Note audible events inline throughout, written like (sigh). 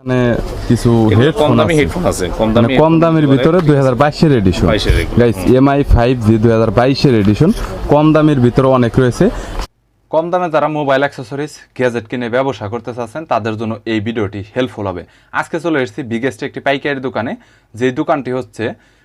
এখানে কিছু হেডফোন দামি হেডফোন আছে কম মানে দামি কম দামের ভিতরে 2022 এর এডিশন 22 এর এগুলো। গাইস এমআই ফাইভ জি দুই হাজার এডিশন কম দামের ভিতরে অনেক রয়েছে। কম দামে যারা মোবাইল অ্যাক্সেসরিজ গ্যাজেট কিনে ব্যবসা করতে চাচ্ছেন তাদের জন্য এই ভিডিওটি হেল্পফুল হবে। আজকে চলে এসেছি বিগেস্ট একটি পাইকারি দোকানে। যে দোকানটি হচ্ছে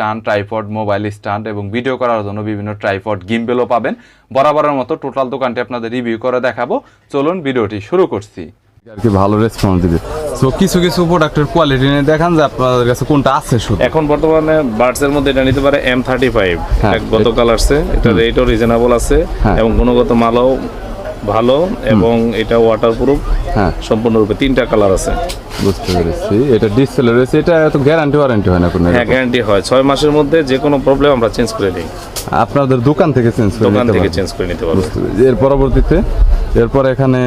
stand tripod mobile stand এবং ভিডিও করার জন্য বিভিন্ন ট্রাইপড গিম্বেলও পাবেন। বরাবরের মতো টোটাল দোকানটি আপনাদের রিভিউ করে দেখাবো। চলুন ভিডিওটি শুরু করছি। আর কি ভালো রেসপন্স দিবে। সো কিছু কিছু প্রোডাক্টের কোয়ালিটি নিয়ে দেখান যে আপনাদের কাছে কোনটা আছে শুধু। এখন বর্তমানে বার্ডস এর মধ্যে এটা নিতে পারে এম থার্টি ফাইভ হ্যাঁ, গতকাল আসছে এটা রেটও রিজনেবল আছে হ্যাঁ। এবং গুণগত মালও ভালো এবং এটা ওয়াটার প্রুফ হ্যাঁ। সম্পূর্ণরূপে তিনটা কালার আছে। বুঝতে পেরেছি। এটা ডিসপ্লে রয়েছে এটা তো গ্যারান্টি ওয়ারেন্টি হয় না কোনো হ্যাঁ গ্যারান্টি হয়। ছয় মাসের মধ্যে যে কোনো প্রবলেম আমরা চেঞ্জ করে দিই আপনাদের দোকান থেকে চেঞ্জ করে দোকান থেকে চেঞ্জ করে নিতে পারব এর পরবর্তীতে এরপর এখানে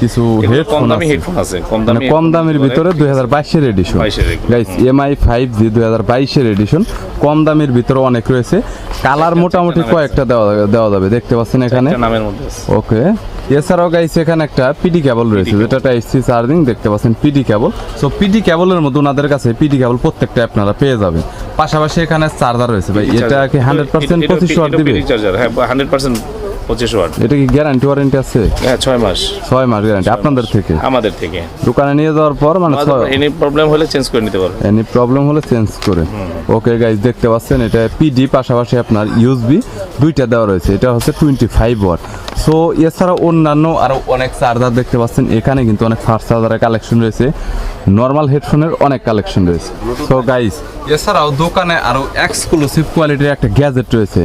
কিছু হেডফোন দামি আছে। হেডফোন আছে কম মানে দামি কম দামের ভিতরে দুই হাজার বাইশের এডিশন 22 এর এগুলো। গাইস এমআই ফাইভ জি দুই হাজার বাইশের এডিশন কম দামের ভিতরে অনেক রয়েছে। কালার মোটামুটি কয়েকটা দেওয়া দেওয়া যাবে। দেখতে পাচ্ছেন এখানে? নামের মধ্যে ওকে এছাড়াও গাইস এখানে একটা পিডি কেবল রয়েছে যেটা টাইপ সি চার্জিং দেখতে পাচ্ছেন পিডি কেবল সো পিডি কেবলের মধ্যে ওনাদের কাছে পিডি কেবল প্রত্যেকটা আপনারা পেয়ে যাবেন। পাশাপাশি এখানে চার্জার রয়েছে ভাই এটা কি হান্ড্রেড পার্সেন্ট পঁচিশ ওয়াট দিবে? চার্জার হ্যাঁ হান্ড্রেড পার্সেন্ট পঁচিশ ওয়াট। এটা কি গ্যারান্টি ওয়ারেন্টি আছে? হ্যাঁ ছয় মাস। ছয় মাস গ্যারান্টি আপনাদের থেকে? আমাদের থেকে। দোকানে নিয়ে যাওয়ার পর মানে এনি প্রবলেম হলে চেঞ্জ করে নিতে এনি প্রবলেম হলে চেঞ্জ করে। ওকে গাইজ দেখতে পাচ্ছেন এটা পিডি পাশাপাশি আপনার ইউএসবি দুইটা দেওয়া রয়েছে। এটা হচ্ছে টোয়েন্টি ফাইভ ওয়াট সো এছাড়া অন্যান্য আরও অনেক চার্জার দেখতে পাচ্ছেন। এখানে কিন্তু অনেক ফাস্ট চার্জারের কালেকশন রয়েছে। নর্মাল হেডফোনের অনেক কালেকশন রয়েছে। সো গাইস এছাড়াও দোকানে আরও এক্সক্লুসিভ কোয়ালিটির একটা গ্যাজেট রয়েছে।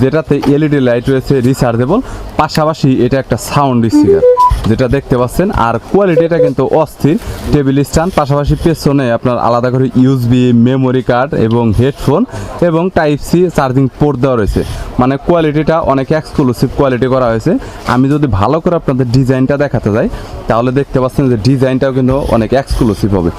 যেটাতে এলইডি লাইট রয়েছে রিচার্জেবল পাশাপাশি এটা একটা সাউন্ড স্পিকার যেটা দেখতে পাচ্ছেন। আর কোয়ালিটিটা কিন্তু অস্থির। টেবিল স্ট্যান্ড পাশাপাশি পেছনে আপনার আলাদা করে ইউএসবি মেমোরি কার্ড এবং হেডফোন এবং টাইপ সি চার্জিং পোর্ট দেওয়া রয়েছে। মানে কোয়ালিটিটা অনেক এক্সক্লুসিভ কোয়ালিটি করা হয়েছে। আমি যদি ভালো করে আপনাদের ডিজাইনটা দেখাতে যাই, তাহলে দেখতে পাচ্ছেন যে ডিজাইনটাও কিন্তু অনেক এক্সক্লুসিভ হবে।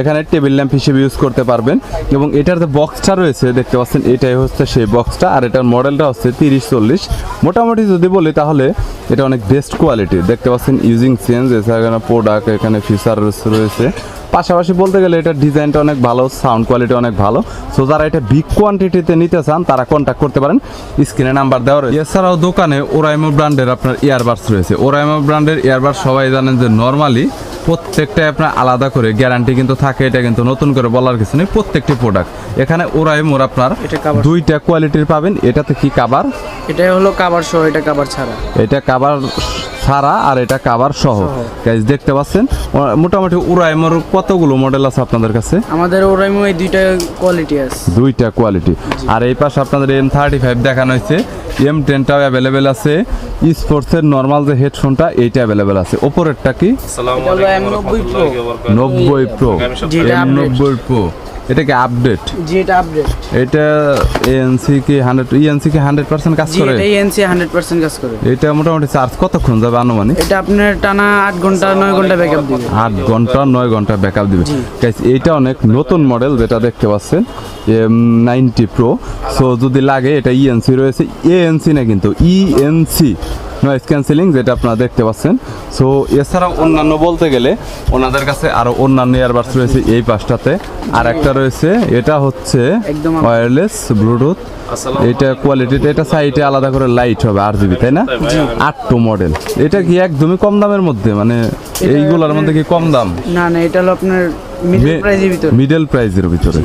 এখানে টেবিল ল্যাম্প হিসেবে ইউজ করতে পারবেন এবং এটার যে বক্সটা রয়েছে, দেখতে পাচ্ছেন এটাই হচ্ছে সেই বক্সটা আর এটার মডেলটা হচ্ছে তিরিশ চল্লিশ। মোটামুটি যদি বলি তাহলে এটা অনেক বেস্ট কোয়ালিটি দেখতে পাচ্ছেন ইউজিং চেঞ্জ এছাড়া প্রোডাক্ট এখানে ফিচার রয়েছে। পাশাপাশি বলতে গেলে এটার ডিজাইনটা অনেক ভালো সাউন্ড কোয়ালিটি অনেক ভালো। সো যারা এটা বিগ কোয়ান্টিটিতে নিতে চান তারা কন্ট্যাক্ট করতে পারেন। স্ক্রিনে নাম্বার দেওয়া রয়েছে। এছাড়াও দোকানে ওরাইমো ব্র্যান্ডের আপনার ইয়ারবাডস রয়েছে। ওরাইমো ব্র্যান্ডের ইয়ারবাডস সবাই জানেন যে নর্মালি প্রত্যেকটাই আপনার আলাদা করে গ্যারান্টি কিন্তু থাকে এটা কিন্তু নতুন করে বলার কিছু নেই প্রত্যেকটি প্রোডাক্ট এখানে ওরাইমোর আপনার এটা। দুইটা কোয়ালিটির পাবেন। এটাতে কি কাবার এটাই হলো কাবার সহ এটা কাবার ছাড়া। এটা কাবার ছাড়া আর এটা কাবার সহ। গাইজ দেখতে পাচ্ছেন? মোটামুটি উড়াইমোর কতগুলো মডেল আছে আপনাদের কাছে? আমাদের ওরাইমো এই দুইটা কোয়ালিটি আছে। দুইটা কোয়ালিটি আর এই পাশে আপনাদের এম থার্টি ফাইভ দেখানো হয়েছে। এম টেনটাও অ্যাভেলেবেল আছে। স্পোর্টসের নর্মাল যে হেডফোনটা এইটা অ্যাভেলেবেল আছে। ওপরেরটা কি? আসসালামু এটা হলো আলাইকুম M90 Pro। রাহমাতুল্লাহি নব্বই প্রো জি, এটা এম। নব্বই প্রো এটা কি আপডেট জি এটা আপডেট এটা এএনসি কি হান্ড্রেড ইএনসি কি হান্ড্রেড পার্সেন্ট কাজ করে? জি এটা এনসি হান্ড্রেড পার্সেন্ট কাজ করে। এটা মোটামুটি চার্জ কতক্ষণ যাবে আনুমানিক? এটা আপনার টানা আট ঘণ্টা নয় ঘণ্টা ব্যাকআপ দিবে। আট ঘণ্টা নয় ঘণ্টা ব্যাকআপ দিবে। Guys, এইটা অনেক নতুন মডেল যেটা দেখতে পাচ্ছেন এম নাইনটি প্রো সো যদি লাগে এটা ইএনসি রয়েছে। এএনসি না কিন্তু ইএনসি নয়েজ ক্যান্সেলিং যেটা আপনারা দেখতে পাচ্ছেন। সো এছাড়াও অন্যান্য বলতে গেলে ওনাদের কাছে আরও অন্যান্য ইয়ারবাডস রয়েছে এই পাশটাতে। আর একটা রয়েছে এটা হচ্ছে ওয়্যারলেস ব্লুটুথ এটা কোয়ালিটিটা এটা সাইডে আলাদা করে লাইট হবে আর জিবি তাই না? আটটো মডেল এটা কি একদমই কম দামের মধ্যে? মানে এইগুলোর মধ্যে কি কম দাম? না না এটা হলো আপনার মিডল প্রাইজের ভিতরে। মিডল প্রাইজের ভিতরে।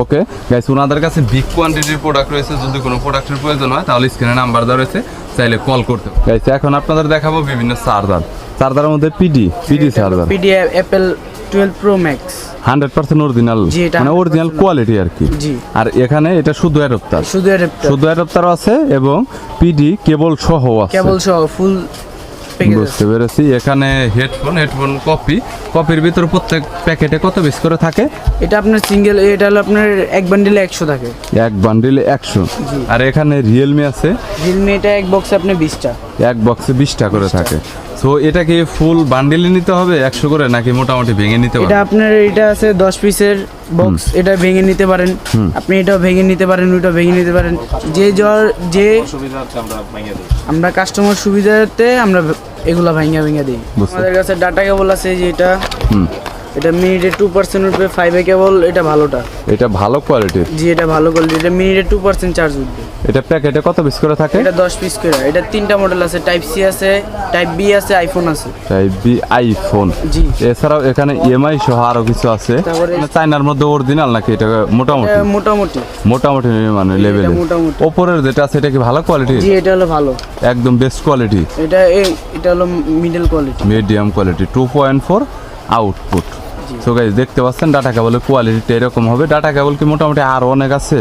ওকে গাইস ওনাদের কাছে বিগ কোয়ান্টিটির প্রোডাক্ট রয়েছে। যদি কোনো প্রোডাক্টের প্রয়োজন হয় তাহলে স্ক্রিনে নাম্বার দেওয়া রয়েছে চাইলে কল করতে গাইস এখন আপনাদের দেখাবো বিভিন্ন চার্জার চার্জারের মধ্যে PD PD charger PDF Apple twelve pro max hundred percent original মানে অরিজিনাল কোয়ালিটি আর কি। জি। আর এখানে এটা শুধু অ্যাডপ্টার শুধু অ্যাডাপ্টার শুধু অ্যাডপ্টার আছে এবং পিডি কেবল সহ আছে। কেবল সহ ফুল বুঝতে পেরেছি। এখানে হেডফোন হেডফোন কপি কপির ভিতরে প্রত্যেক প্যাকেটে কত পিস করে থাকে? এটা আপনার সিঙ্গেল এটা হলো আপনার এক বান্ডিলে একশো থাকে। এক বান্ডিলে একশো। আর এখানে রিয়েলমি আছে। রিয়েলমি এটা এক বক্সে আপনি বিশটা। এক বক্সে বিশটা করে থাকে। সো এটা কি ফুল বান্ডিলে নিতে হবে একশো করে নাকি মোটামুটি ভেঙে নিতে হবে? এটা আপনার এটা আছে দশ পিসের বক্স এটা ভেঙে নিতে পারেন। আপনি এটাও ভেঙে নিতে পারেন ওইটা ভেঙে নিতে পারেন। যে জ্বর যে আমরা ভাঙিয়ে দিই। আমরা কাস্টমার সুবিধাতে আমরা এগুলা ভেঙে ভেঙে দিই। আমাদের কাছে ডাটা কেবল আছে যে এটা মিনিটে টু পার্সেন্ট উঠবে ফাইভে কেবল এটা ভালোটা। এটা ভালো কোয়ালিটির জি এটা ভালো কোয়ালিটি এটা মিনিটে টু পার্সেন্ট চার্জ উঠবে। এটা প্যাকেটে কত পিস করে থাকে? এটা দশ পিস করে। এটা তিনটা মডেল আছে টাইপ সি আছে টাইপ বি আছে আইফোন আছে। টাইপ বি আইফোন জি। এছাড়াও এখানে ইএমআই সহ আরও কিছু আছে। তারপরে- মানে চাইনার মধ্যে অরিজিনাল নাকি এটা মোটামুটি? মোটামুটি। মোটামুটি মানে লেভেলে। ওপরের যেটা আছে এটা কি ভালো কোয়ালিটি জি এটা হলো ভালো। একদম বেস্ট কোয়ালিটি এটা এই- এটা হলো middle quality medium quality two point four output so guys দেখতে পাচ্ছেন ডাটা কেবলের কোয়ালিটিটা এরকম হবে। ডাটা কেবল কি মোটামুটি আরও অনেক আছে?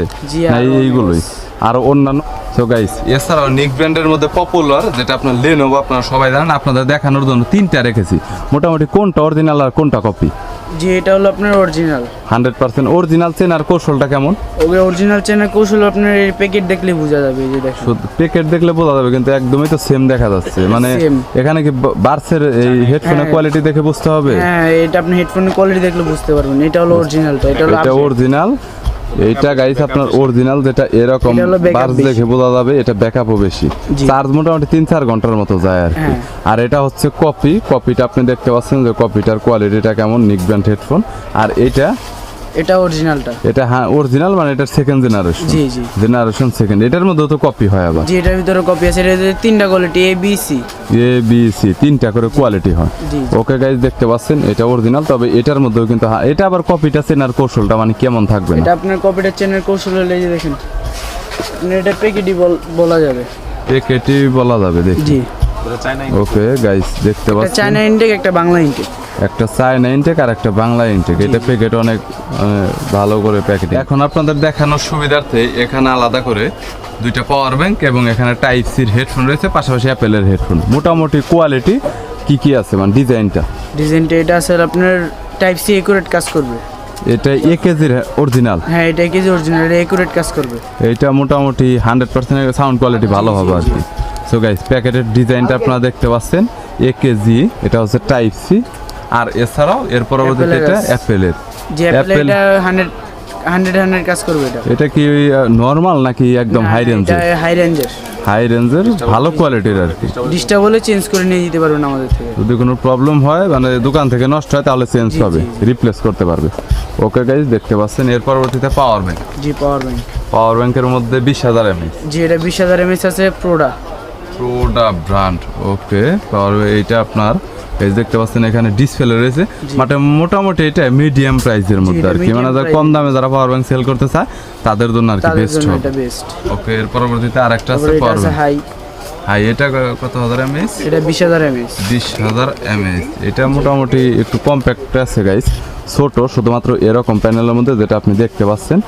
না এইগুলোই? আরও অন্যান্য? সো গাইস এছাড়াও নিক ব্র্যান্ডের মধ্যে পপুলার যেটা আপনার লেনোভো আপনারা সবাই জানেন আপনাদের দেখানোর জন্য তিনটা রেখেছি। মোটামুটি কোনটা অরিজিনাল আর কোনটা কপি জি এটা হলো আপনার অরিজিনাল হান্ড্রেড পার্সেন্ট অরিজিনাল চেন আর কৌশলটা কেমন? ওকে অরিজিনাল চেনের কৌশল আপনার এই প্যাকেট দেখলে বোঝা যাবে যে দেখুন। প্যাকেট দেখলে বোঝা যাবে কিন্তু একদমই তো সেম দেখা যাচ্ছে। (laughs) মানে এখানে কি বার্সের এই হেডফোনের হ্যাঁ। কোয়ালিটি দেখে বুঝতে হবে? হ্যাঁ এটা আপনি হেডফোনের কোয়ালিটি দেখলে বুঝতে পারবেন। এটা হলো অরিজিনালটা এটা হলো এটা অরিজিনাল এইটা গাইস আপনার অরিজিনাল যেটা এরকম এটা বার্স দেখে বোঝা যাবে এটা ব্যাকআপও বেশি। চার্জ মোটামুটি তিন চার ঘণ্টার মতো যায় আর কি। হ্যাঁ। আর এটা হচ্ছে কপি কপিটা আপনি দেখতে পাচ্ছেন যে কপিটার কোয়ালিটিটা কেমন নিক ব্র্যান্ড হেডফোন আর এটা এটা অরিজিনালটা এটা হ্যাঁ অরিজিনাল মানে এটা সেকেন্ড জেনারেশন জি জি। জেনারেশন সেকেন্ড এটার মধ্যেও তো কপি হয় আবার। জি এটার ভিতরে কপি আছে। এটা তিনটা quality A B C A B C তিনটা করে কোয়ালিটি হয়। ওকে গাইজ দেখতে পাচ্ছেন এটা অরিজিনাল তবে এটার মধ্যেও কিন্তু হ্যাঁ, এটা আবার কপিটা চেনার কৌশলটা মানে কেমন থাকবে এটা আপনার কপিটার চেনের কৌশল হলে এই যে দেখেন আপনি এটা প্যাকেটই বলা যাবে। একেটি বলা যাবে দেখি। জি। চাইনা ওকে গাইস দেখতে একটা পাচ্ছেন। চায়না ইনটেক একটা বাংলা ইনটেক একটা চায়না ইনটেক আর একটা বাংলা ইনটেক এটা প্যাকেট অনেক ভালো করে প্যাকেট এখন আপনাদের দেখানোর সুবিধার্থে এখানে আলাদা করে দুইটা পাওয়ার ব্যাংক এবং এখানে টাইপ সির হেডফোন রয়েছে পাশাপাশি অ্যাপেলের হেডফোন মোটামুটি কোয়ালিটি কি কি আছে মানে ডিজাইনটা ডিজাইনটা এটা আছে আপনার টাইপ সি একুরেট কাজ করবে। এটা এ কেজির অরিজিনাল হ্যাঁ এটা কেজি অরিজিনাল এটা একুরেট কাজ করবে। এটা মোটামুটি হান্ড্রেড পার্সেন্ট সাউন্ড কোয়ালিটি ভালো হবে আর কি। সো গাইস প্যাকেটের ডিজাইনটা আপনারা দেখতে পাচ্ছেন এ কেজি এটা হচ্ছে টাইপ সি আর এছাড়াও এর পরবর্তীতে এটা। অ্যাপেলের যে অ্যাপেল এটা হান্ড্রেড হান্ড্রেড হান্ড্রেড কাজ করবে এটা। এটা কি নর্মাল নাকি একদম হাই রেঞ্জের হাই রেঞ্জের হাই রেঞ্জের ভালো কোয়ালিটির আর কি। ডিস্টার্ব হলে চেঞ্জ করে নিয়ে যেতে পারবেন আমাদের থেকে। যদি কোনো প্রবলেম হয় মানে দোকান থেকে নষ্ট হয় তাহলে চেঞ্জ হবে। রিপ্লেস করতে পারবে। ওকে গাইজ দেখতে পাচ্ছেন এর পরবর্তীতে পাওয়ার ব্যাংক জি পাওয়ার ব্যাংক পাওয়ার ব্যাংকের মধ্যে বিশ হাজার এমএচ জি এটা বিশ হাজার এমএস আছে প্রোডা প্রোডা ব্র্যান্ড ওকে পাওয়ার এইটা আপনার এই দেখতে পাচ্ছেন এখানে ডিসপ্লে রয়েছে। মানে মোটামুটি এটা মিডিয়াম প্রাইসের মধ্যে আর কি। মানে যারা কম দামে যারা পাওয়ার ব্যাংক সেল করতে চায় তাদের জন্য আর কি বেস্ট হবে। ওকে এর পরবর্তীতে আরেকটা আছে পাওয়ার ব্যাংক হাই হাই এটা কত হাজার এমএস এটা বিশ হাজার এমএস বিশ হাজার এমএস এটা মোটামুটি একটু কম্প্যাক্ট আছে গাইস ছোট শুধুমাত্র এরকম প্যানেলের মধ্যে যেটা আপনি দেখতে পাচ্ছেন।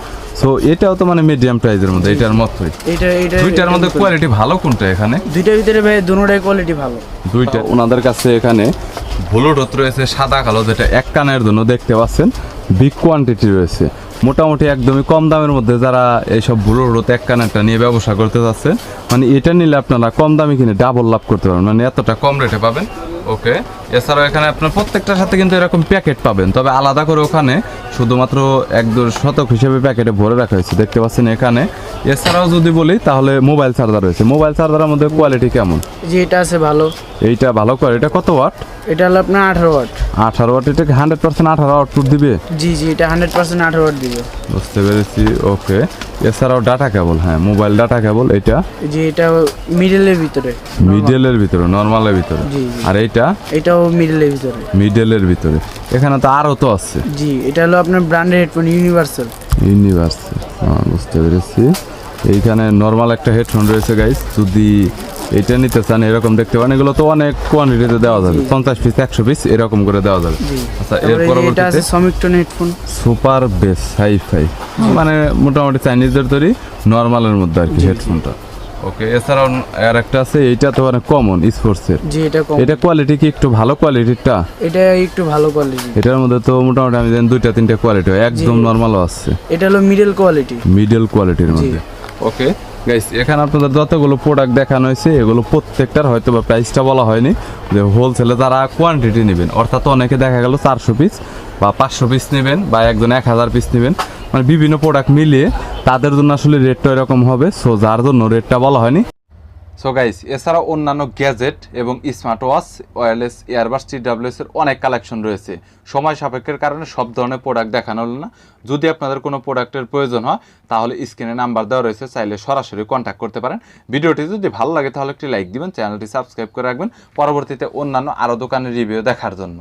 সো এটাও তো মানে মিডিয়াম প্রাইজের মধ্যে এটার মতোই। এটা এটা দুইটার মধ্যে কোয়ালিটি ভালো কোনটা এখানে? দুইটার ভিতরে ভাই দুটোটাই কোয়ালিটি ভালো। দুইটা। ওনাদের কাছে এখানে ব্লুটুথ রয়েছে সাদা কালো যেটা এক কানের জন্য দেখতে পাচ্ছেন। বিগ কোয়ান্টিটি রয়েছে। মোটামুটি একদমই কম দামের মধ্যে যারা এইসব ব্লুটুথ এক কানেরটা নিয়ে ব্যবসা করতে যাচ্ছে মানে এটা নিলে আপনারা কম দামে কিনে ডাবল লাভ করতে পারবেন। মানে এতটা কম রেটে পাবেন। ওকে এছাড়াও এখানে আপনার প্রত্যেকটার সাথে কিন্তু এরকম প্যাকেট পাবেন। তবে আলাদা করে ওখানে শুধুমাত্র এক দু শতক হিসেবে প্যাকেটে ভরে রাখা হয়েছে। দেখতে পাচ্ছেন এখানে। এছাড়াও যদি বলি তাহলে মোবাইল চার্জার রয়েছে। মোবাইল চার্জারের মধ্যে কোয়ালিটি কেমন? যে এটা আছে ভালো। এইটা ভালো করে এটা কত ওয়াট এটা হলো আপনার আঠারো ওয়াট আঠারো ওয়াট এটা হান্ড্রেড পার্সেন্ট আঠারো আউটপুট দিবে? জি জি এটা হান্ড্রেড পার্সেন্ট আঠারো ওয়াট দিবে। বুঝতে পেরেছি ওকে এছাড়াও ডাটা কেবল হ্যাঁ মোবাইল ডাটা কেবল এটা? যে এটা মিডলের ভিতরে মিডলের ভিতরে নর্মালের ভিতরে। জি, জি। আর এইটা? এটাও মিডলের ভিতরে। মিডলের ভিতরে। এখানে তো আরও তো আছে। জি এটা হলো আপনার ব্র্যান্ডের হেডফোন ইউনিভার্সাল ইউনিভার্সে বুঝতে পেরেছি। এইখানে নর্মাল একটা হেডফোন রয়েছে গাইস যদি এটা নিতে চান এরকম দেখতে পারেন। এগুলো তো অনেক কোয়ান্টিটিতে দেওয়া যাবে। পঞ্চাশ পিস একশো পিস এরকম করে দেওয়া যাবে। আচ্ছা এর পরবর্তীতে সমিকটন headphone super bass hi fi মানে মোটামুটি চাইনিজদের তৈরি নর্মালের মধ্যে আর কি হেডফোনটা ওকে এছাড়াও আর একটা আছে এইটা তো অনেক কমন স্পোর্টসের জি এটা কম এটা কোয়ালিটি কি একটু ভালো কোয়ালিটিরটা এটা একটু ভালো কোয়ালিটি এটার মধ্যে তো মোটামুটি আমি জানি দুইটা তিনটা কোয়ালিটি একদম নর্মালও আছে। এটা হলো মিডল কোয়ালিটি মিডল কোয়ালিটির মধ্যে। ওকে গাইস এখানে আপনাদের যতগুলো প্রোডাক্ট দেখানো হয়েছে এগুলো প্রত্যেকটার হয়তো বা প্রাইসটা বলা হয়নি। যে হোলসেলে তারা কোয়ান্টিটি নেবেন অর্থাৎ অনেকে দেখা গেল চারশো পিস বা পাঁচশো পিস নেবেন বা একজন এক হাজার পিস নেবেন মানে বিভিন্ন প্রোডাক্ট মিলিয়ে তাদের জন্য আসলে রেটটা এরকম হবে সো যার জন্য রেটটা বলা হয়নি। সো গাইস এছাড়া অন্যান্য গ্যাজেট এবং smart watch wireless earbuds TWS এর অনেক কালেকশন রয়েছে। সময় সাপেক্ষের কারণে সব ধরনের প্রোডাক্ট দেখানো হলো না। যদি আপনাদের কোনো প্রোডাক্টের প্রয়োজন হয়, তাহলে স্ক্রিনে নাম্বার দেওয়া রয়েছে, চাইলে সরাসরি কন্ট্যাক্ট করতে পারেন। ভিডিওটি যদি ভালো লাগে, তাহলে একটি লাইক দিবেন চ্যানেলটি সাবস্ক্রাইব করে রাখবেন। পরবর্তীতে অন্যান্য আরও দোকানের রিভিউ দেখার জন্য।